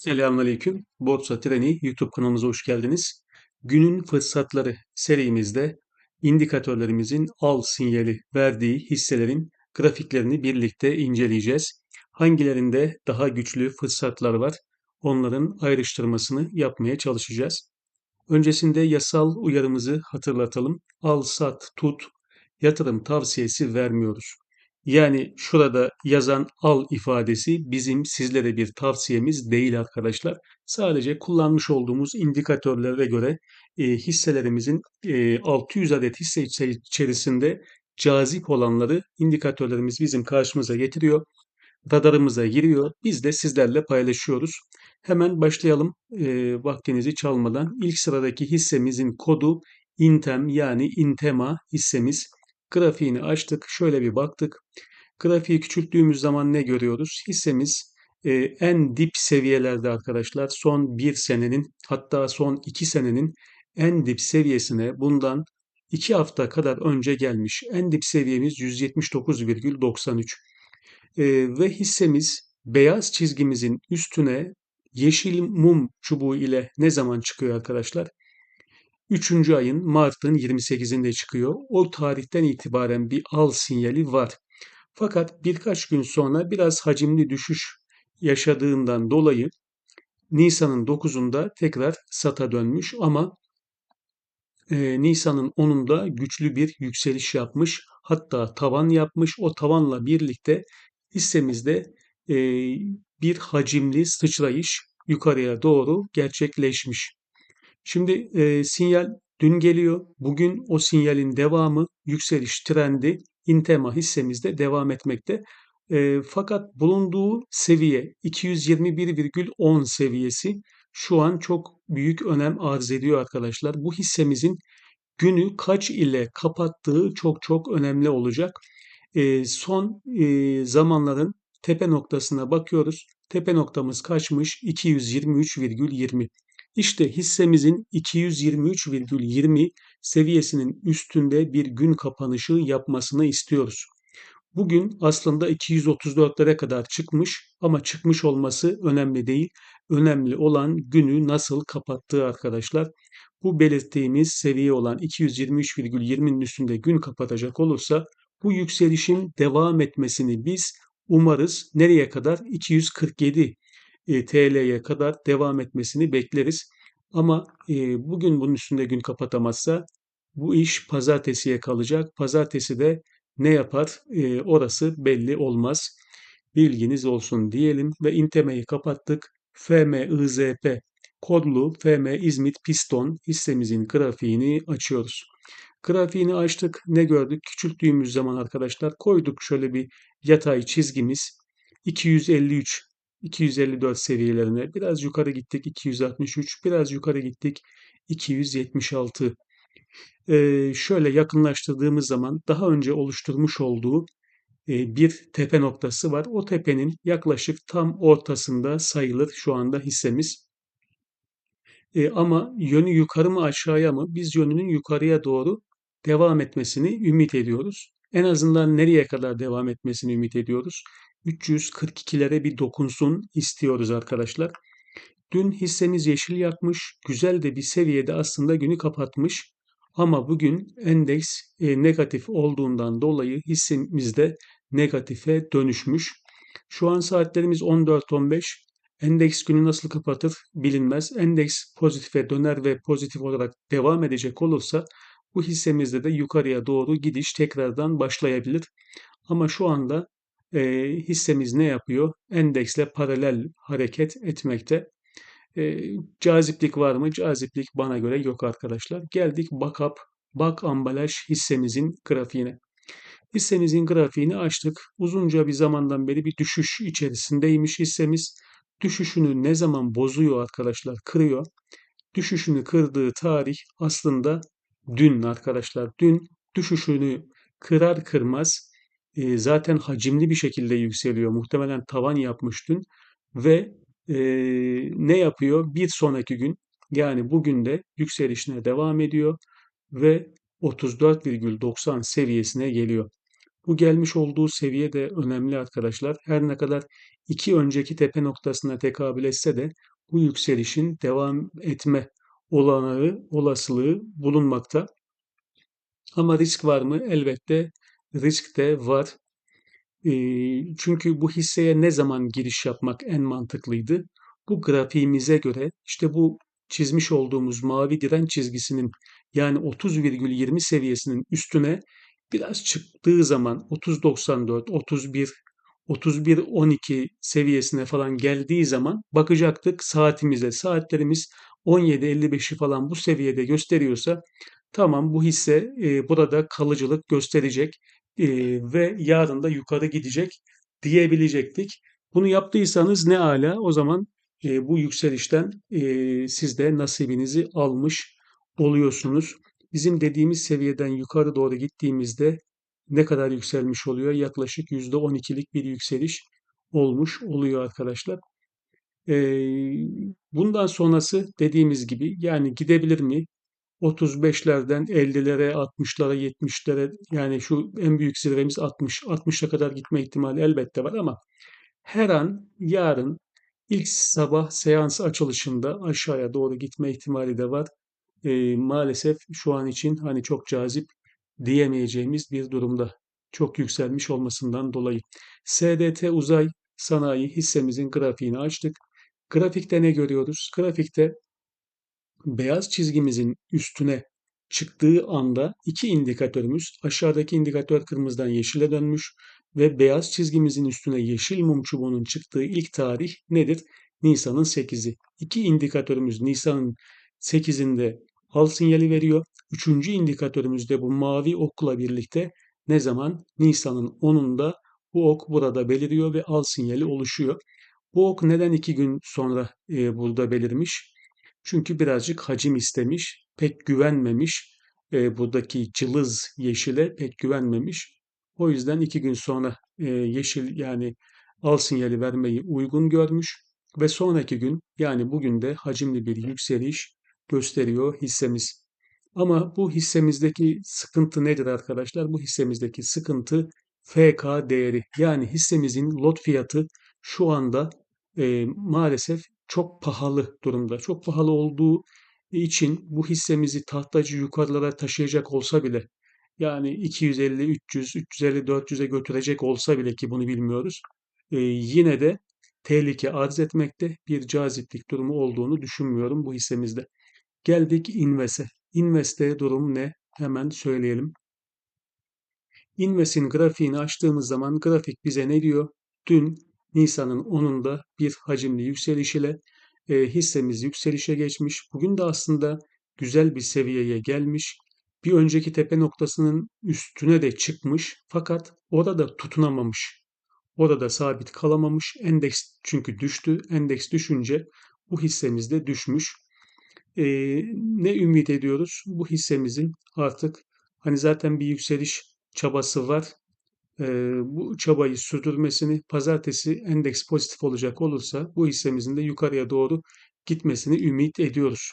Selamünaleyküm. Borsa Treni YouTube kanalımıza hoş geldiniz. Günün fırsatları serimizde indikatörlerimizin al sinyali verdiği hisselerin grafiklerini birlikte inceleyeceğiz. Hangilerinde daha güçlü fırsatlar var? Onların ayrıştırmasını yapmaya çalışacağız. Öncesinde yasal uyarımızı hatırlatalım. Al, sat, tut, yatırım tavsiyesi vermiyoruz. Yani şurada yazan al ifadesi bizim sizlere bir tavsiyemiz değil arkadaşlar. Sadece kullanmış olduğumuz indikatörlere göre e, hisselerimizin e, 600 adet hisse içerisinde cazip olanları indikatörlerimiz bizim karşımıza getiriyor. Radarımıza giriyor. Biz de sizlerle paylaşıyoruz. Hemen başlayalım e, vaktinizi çalmadan. İlk sıradaki hissemizin kodu Intem yani Intema hissemiz. Grafiğini açtık. Şöyle bir baktık. Grafiği küçülttüğümüz zaman ne görüyoruz? Hissemiz e, en dip seviyelerde arkadaşlar son bir senenin hatta son iki senenin en dip seviyesine bundan iki hafta kadar önce gelmiş. En dip seviyemiz 179,93 e, ve hissemiz beyaz çizgimizin üstüne yeşil mum çubuğu ile ne zaman çıkıyor arkadaşlar? 3. ayın Mart'ın 28'inde çıkıyor. O tarihten itibaren bir al sinyali var. Fakat birkaç gün sonra biraz hacimli düşüş yaşadığından dolayı Nisan'ın 9'unda tekrar sata dönmüş ama e, Nisan'ın 10'unda güçlü bir yükseliş yapmış. Hatta tavan yapmış. O tavanla birlikte hissemizde e, bir hacimli sıçrayış yukarıya doğru gerçekleşmiş. Şimdi e, sinyal dün geliyor. Bugün o sinyalin devamı yükseliş trendi Intema hissemizde devam etmekte. E, fakat bulunduğu seviye 221,10 seviyesi şu an çok büyük önem arz ediyor arkadaşlar. Bu hissemizin günü kaç ile kapattığı çok çok önemli olacak. E, son e, zamanların tepe noktasına bakıyoruz. Tepe noktamız kaçmış? 223,20. İşte hissemizin 223,20 seviyesinin üstünde bir gün kapanışı yapmasını istiyoruz. Bugün aslında 234'lere kadar çıkmış ama çıkmış olması önemli değil. Önemli olan günü nasıl kapattığı arkadaşlar. Bu belirttiğimiz seviye olan 223,20'nin üstünde gün kapatacak olursa bu yükselişin devam etmesini biz umarız. Nereye kadar? 247 e, TL'ye kadar devam etmesini bekleriz. Ama e, bugün bunun üstünde gün kapatamazsa bu iş pazartesiye kalacak. Pazartesi de ne yapar? E, orası belli olmaz. Bilginiz olsun diyelim ve Inteme'yi kapattık. FMIZP kodlu FM İzmit Piston hissemizin grafiğini açıyoruz. Grafiğini açtık. Ne gördük? Küçülttüğümüz zaman arkadaşlar koyduk şöyle bir yatay çizgimiz. 253 254 seviyelerine biraz yukarı gittik 263 biraz yukarı gittik 276 ee, şöyle yakınlaştırdığımız zaman daha önce oluşturmuş olduğu e, bir tepe noktası var. O tepenin yaklaşık tam ortasında sayılır şu anda hissemiz. E, ama yönü yukarı mı aşağıya mı? Biz yönünün yukarıya doğru devam etmesini ümit ediyoruz. En azından nereye kadar devam etmesini ümit ediyoruz? 342'lere bir dokunsun istiyoruz arkadaşlar. Dün hissemiz yeşil yakmış, güzel de bir seviyede aslında günü kapatmış. Ama bugün endeks e, negatif olduğundan dolayı hissemizde negatife dönüşmüş. Şu an saatlerimiz 14.15. Endeks günü nasıl kapatır bilinmez. Endeks pozitife döner ve pozitif olarak devam edecek olursa bu hissemizde de yukarıya doğru gidiş tekrardan başlayabilir. Ama şu anda e, hissemiz ne yapıyor? Endeksle paralel hareket etmekte. E, caziplik var mı? Caziplik bana göre yok arkadaşlar. Geldik Bakap, Bak Ambalaj hissemizin grafiğine. Hissemizin grafiğini açtık. Uzunca bir zamandan beri bir düşüş içerisindeymiş hissemiz. Düşüşünü ne zaman bozuyor arkadaşlar? Kırıyor. Düşüşünü kırdığı tarih aslında dün arkadaşlar. Dün düşüşünü kırar kırmaz e, zaten hacimli bir şekilde yükseliyor. Muhtemelen tavan yapmış dün ve e, ne yapıyor? Bir sonraki gün yani bugün de yükselişine devam ediyor ve 34,90 seviyesine geliyor. Bu gelmiş olduğu seviye de önemli arkadaşlar. Her ne kadar iki önceki tepe noktasına tekabül etse de bu yükselişin devam etme olanağı, olasılığı bulunmakta. Ama risk var mı? Elbette risk de var. Eee, çünkü bu hisseye ne zaman giriş yapmak en mantıklıydı? Bu grafiğimize göre işte bu çizmiş olduğumuz mavi direnç çizgisinin yani 30,20 seviyesinin üstüne biraz çıktığı zaman 30.94, 31, 31.12 seviyesine falan geldiği zaman bakacaktık saatimize. Saatlerimiz 17.55'i falan bu seviyede gösteriyorsa tamam bu hisse e, burada kalıcılık gösterecek e, ve yarın da yukarı gidecek diyebilecektik. Bunu yaptıysanız ne ala o zaman e, bu yükselişten e, siz de nasibinizi almış oluyorsunuz. Bizim dediğimiz seviyeden yukarı doğru gittiğimizde ne kadar yükselmiş oluyor? Yaklaşık %12'lik bir yükseliş olmuş oluyor arkadaşlar. E, bundan sonrası dediğimiz gibi yani gidebilir mi? 35'lerden 50'lere, 60'lara, 70'lere yani şu en büyük zirvemiz 60. 60'a kadar gitme ihtimali elbette var ama her an yarın ilk sabah seans açılışında aşağıya doğru gitme ihtimali de var. Eee, maalesef şu an için hani çok cazip diyemeyeceğimiz bir durumda. Çok yükselmiş olmasından dolayı. SDT Uzay Sanayi hissemizin grafiğini açtık. Grafikte ne görüyoruz? Grafikte beyaz çizgimizin üstüne çıktığı anda iki indikatörümüz aşağıdaki indikatör kırmızıdan yeşile dönmüş ve beyaz çizgimizin üstüne yeşil mum çubuğunun çıktığı ilk tarih nedir? Nisan'ın 8'i. İki indikatörümüz Nisan'ın 8'inde al sinyali veriyor. Üçüncü indikatörümüz de bu mavi okla birlikte ne zaman? Nisan'ın 10'unda bu ok burada beliriyor ve al sinyali oluşuyor. Bu ok neden iki gün sonra e, burada belirmiş? Çünkü birazcık hacim istemiş, pek güvenmemiş. E, buradaki cılız yeşile pek güvenmemiş. O yüzden iki gün sonra e, yeşil yani al sinyali vermeyi uygun görmüş ve sonraki gün yani bugün de hacimli bir yükseliş gösteriyor hissemiz. Ama bu hissemizdeki sıkıntı nedir arkadaşlar? Bu hissemizdeki sıkıntı FK değeri yani hissemizin lot fiyatı şu anda e, maalesef çok pahalı durumda. Çok pahalı olduğu için bu hissemizi tahtacı yukarılara taşıyacak olsa bile yani 250, 300, 350, 400'e götürecek olsa bile ki bunu bilmiyoruz. e, yine de tehlike arz etmekte bir caziplik durumu olduğunu düşünmüyorum bu hissemizde. Geldik Invest'e. Invest'te durum ne? Hemen söyleyelim. Invest'in grafiğini açtığımız zaman grafik bize ne diyor? Dün Nisan'ın 10'unda bir hacimli yükseliş ile e, hissemiz yükselişe geçmiş. Bugün de aslında güzel bir seviyeye gelmiş. Bir önceki tepe noktasının üstüne de çıkmış fakat orada tutunamamış. Orada sabit kalamamış. Endeks çünkü düştü. Endeks düşünce bu hissemiz de düşmüş. E, ne ümit ediyoruz? Bu hissemizin artık hani zaten bir yükseliş çabası var bu çabayı sürdürmesini, pazartesi endeks pozitif olacak olursa bu hissemizin de yukarıya doğru gitmesini ümit ediyoruz.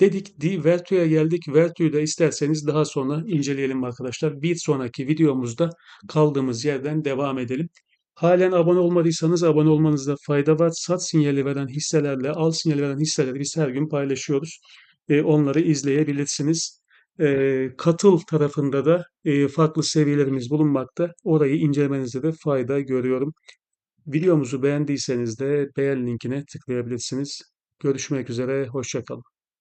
Dedik, di Vertu'ya geldik. Vertu'yu da isterseniz daha sonra inceleyelim arkadaşlar. Bir sonraki videomuzda kaldığımız yerden devam edelim. Halen abone olmadıysanız abone olmanızda fayda var. Sat sinyali veren hisselerle al sinyali veren hisseleri biz her gün paylaşıyoruz. E, onları izleyebilirsiniz. E, katıl tarafında da e, farklı seviyelerimiz bulunmakta. Orayı incelemenizde de fayda görüyorum. Videomuzu beğendiyseniz de beğen linkine tıklayabilirsiniz. Görüşmek üzere, hoşçakalın.